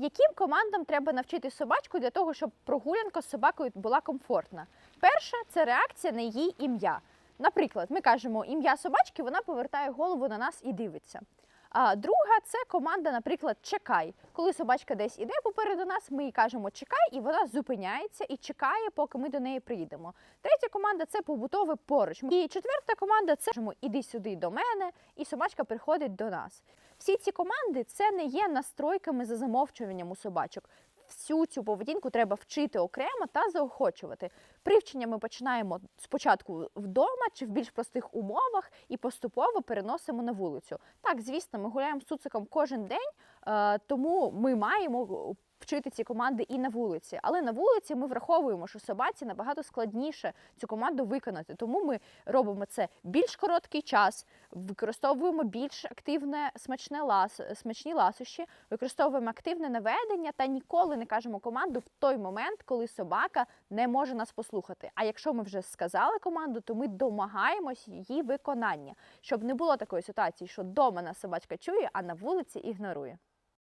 Яким командам треба навчити собачку для того, щоб прогулянка з собакою була комфортна? Перше це реакція на її ім'я. Наприклад, ми кажемо ім'я собачки, вона повертає голову на нас і дивиться. А друга це команда, наприклад, чекай. Коли собачка десь іде попереду нас, ми їй кажемо чекай, і вона зупиняється і чекає, поки ми до неї приїдемо. Третя команда це побутове поруч. І четверта команда це кажемо, іди сюди до мене, і собачка приходить до нас. Всі ці команди це не є настройками за замовчуванням у собачок. Всю цю поведінку треба вчити окремо та заохочувати. Привчення ми починаємо спочатку вдома чи в більш простих умовах і поступово переносимо на вулицю. Так, звісно, ми гуляємо з цуциком кожен день, е, тому ми маємо вчити ці команди і на вулиці. Але на вулиці ми враховуємо, що собаці набагато складніше цю команду виконати. Тому ми робимо це більш короткий час, використовуємо більш активне смачне лас, смачні ласощі, використовуємо активне наведення та ніколи не кажемо команду в той момент, коли собака не може нас послухати. А якщо ми вже сказали команду, то ми домагаємось її виконання, щоб не було такої ситуації, що вдома нас собачка чує, а на вулиці ігнорує.